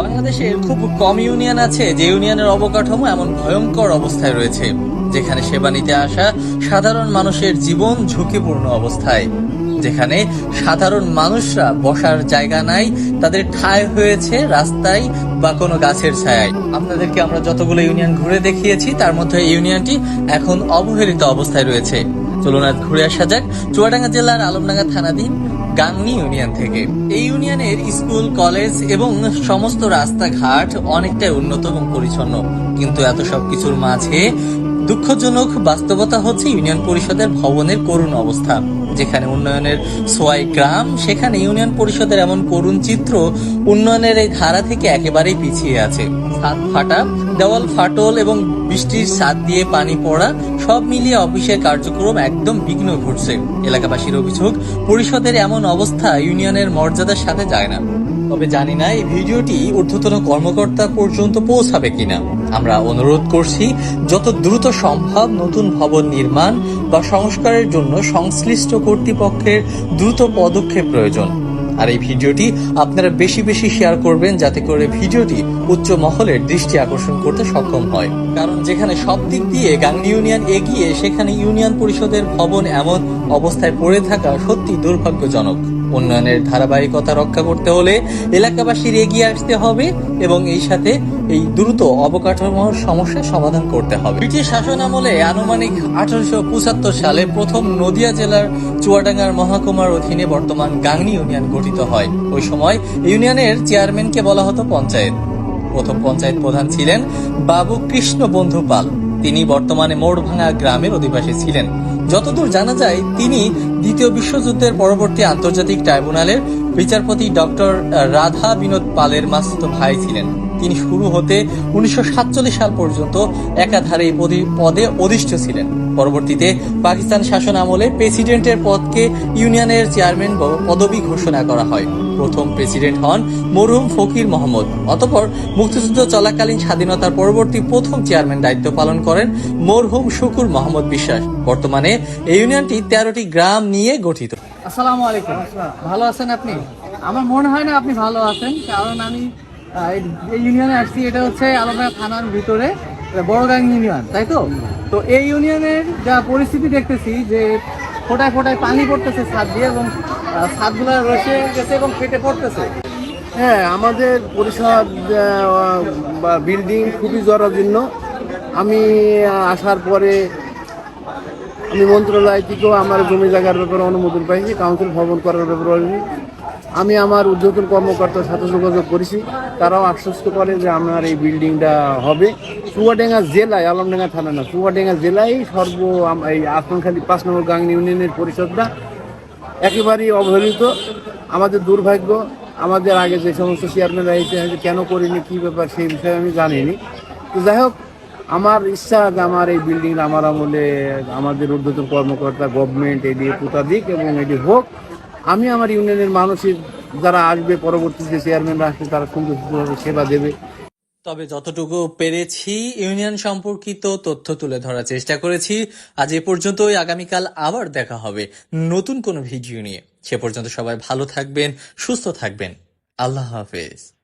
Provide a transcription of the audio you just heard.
বাংলাদেশের খুব কম ইউনিয়ন আছে যে ইউনিয়নের অবকাঠামো এমন ভয়ঙ্কর অবস্থায় রয়েছে, যেখানে সেবা নিতে আসা সাধারণ মানুষের জীবন ঝুঁকিপূর্ণ অবস্থায়। যেখানে সাধারণ মানুষরা বসার জায়গা নাই, তাদের ঠাঁই হয়েছে রাস্তায় বা কোনো গাছের ছায়ায়। আপনাদেরকে আমরা যতগুলো ইউনিয়ন ঘুরে দেখিয়েছি, তার মধ্যে ইউনিয়নটি এখন অবহেলিত অবস্থায় রয়েছে। চলুন আজ ঘুরে আসা যাক চুয়াডাঙ্গা জেলার আলমডাঙ্গা থানাধীন গাংনি ইউনিয়ন থেকে। এই ইউনিয়নের স্কুল, কলেজ এবং সমস্ত রাস্তাঘাট অনেকটাই উন্নত এবং পরিচ্ছন্ন। কিন্তু এত সবকিছুর মাঝে দুঃখজনক বাস্তবতা হচ্ছে ইউনিয়ন পরিষদের ভবনের করুণ অবস্থা, যেখানে উন্নয়নের সোয়াই গ্রাম, সেখানে ইউনিয়ন পরিষদের এমন করুণ চিত্র উন্নয়নের এই ধারা থেকে একেবারেই পিছিয়ে আছে। ছাদ ফাটা, দেওয়াল ফাটল এবং বৃষ্টির ছাদ দিয়ে পানি পড়া, সব মিলিয়ে অফিসের কার্যক্রম একদম বিঘ্ন ঘটছে। এলাকাবাসীর অভিযোগ, পরিষদের এমন অবস্থা ইউনিয়নের মর্যাদার সাথে যায় না। তবে জানি না এই ভিডিওটি ঊর্ধ্বতন কর্মকর্তা পর্যন্ত পৌঁছাবে কিনা। আমরা অনুরোধ করছি, যত দ্রুত সম্ভব নতুন ভবন নির্মাণ বা সংস্কারের জন্য সংশ্লিষ্ট কর্তৃপক্ষের দ্রুত পদক্ষেপ প্রয়োজন। আর এই ভিডিওটি আপনারা বেশি বেশি শেয়ার করবেন যাতে করে ভিডিওটি উচ্চ মহলের দৃষ্টি আকর্ষণ করতে সক্ষম হয়। কারণ যেখানে সব দিক দিয়ে গাংনী ইউনিয়ন এগিয়ে, সেখানে ইউনিয়ন পরিষদের ভবন এমন অবস্থায় পড়ে থাকা সত্যি দুর্ভাগ্যজনক। উন্নয়নের ধারাবাহিকতা রক্ষা করতে হলে এলাকাবাসীর এগিয়ে আসতে হবে এবং এই সাথে এই দ্রুত অবকাঠামোর সমস্যার সমাধান করতে হবে। ব্রিটিশ শাসন আমলে আনুমানিক আঠারোশো পঁচাত্তর সালে প্রথম নদিয়া জেলার চুয়াডাঙ্গার মহকুমার অধীনে বর্তমান গাংনী ইউনিয়ন গঠিত হয়। ওই সময় ইউনিয়নের চেয়ারম্যানকে বলা হতো পঞ্চায়েত। প্রথম পঞ্চায়েত প্রধান ছিলেন বাবু কৃষ্ণ বন্ধু পাল। তিনি বর্তমানে মোড়ভাঙ্গা গ্রামের অধিবাসী ছিলেন। যতদূর জানা যায়, তিনি দ্বিতীয় বিশ্বযুদ্ধের পরবর্তী আন্তর্জাতিক ট্রাইব্যুনালের বিচারপতি ডক্টর রাধা বিনোদ পালের মাস্তুত ভাই ছিলেন। তিনি শুরু হতে উনিশশো সাতচল্লিশ সাল পর্যন্ত একাধারে এই পদি- পদে অধিষ্ঠ ছিলেন। পরবর্তীতে পাকিস্তান শাসন আমলে প্রেসিডেন্টের পদকে ইউনিয়নের চেয়ারম্যান পদবি ঘোষণা করা হয়। প্রথম প্রেসিডেন্ট হন মরহুম ফকির মোহাম্মদ। অতঃপর মুক্তিযুদ্ধ চলাকালীন স্বাধীনতার পরবর্তী প্রথম চেয়ারম্যান দায়িত্ব পালন করেন মরহুম শুকুর মোহাম্মদ বিশ্বাস। বর্তমানে এই ইউনিয়নটি তেরোটি গ্রাম নিয়ে গঠিত। আসসালামু আলাইকুম। ভালো আছেন আপনি? আমার মনে হয় না আপনি ভালো আছেন, কারণ আমি এই- ইউনিয়নে আসছি, এটা হচ্ছে আলাদা থানার ভিতরে, বড়গাং ইউনিয়ন, তাই তো? তো এই ইউনিয়নের যা পরিস্থিতি দেখতেছি যে ফোটায় ফোটায় পানি পড়তেছে ছাদ দিয়ে এবং ছাদগুলো রসে গেছে এবং ফেটে পড়তেছে। হ্যাঁ আমাদের পরিষদ বা বিল্ডিং খুবই জরাজীর্ণ। আমি আসার পরে আমি মন্ত্রণালয় থেকেও আমার জমি জায়গার ব্যাপারে অনুমোদন পাইছি কাউন্সিল ভবন করার ব্যাপারে আমি আমার উদ্যোতন কর্মকর্তার সাথে যোগাযোগ করেছি। তারাও আশ্বস্ত করে যে আমার এই বিল্ডিংটা হবে। চুয়াডাঙ্গা জেলায়, আলমডাঙ্গা থানা না, চুয়াডাঙ্গা জেলায় সর্ব এই আসমানখালী পাঁচ নম্বর গাং ইউনিয়নের পরিষদটা একেবারেই অবহেলিত। আমাদের দুর্ভাগ্য, আমাদের আগে যে সমস্ত চেয়ারম্যান রয়েছে কেন করিনি, কী ব্যাপার, সেই বিষয়ে আমি জানিনি। তো যাই হোক, আমার ইচ্ছা যে আমার এই বিল্ডিং আমার আমলে আমাদের ঊর্ধ্বতন কর্মকর্তা গভর্নমেন্ট এটি পুতা দিক এবং এটি হোক। আমি আমার ইউনিয়নের মানুষের যারা আসবে পরবর্তীতে চেয়ারম্যানরা আসবে, তারা সুন্দর সুন্দরভাবে সেবা দেবে। তবে যতটুকু পেরেছি, ইউনিয়ন সম্পর্কিত তথ্য তুলে ধরার চেষ্টা করেছি। আজ এ পর্যন্তই, আগামীকাল আবার দেখা হবে নতুন কোনো ভিডিও নিয়ে। সে পর্যন্ত সবাই ভালো থাকবেন, সুস্থ থাকবেন। আল্লাহ হাফেজ।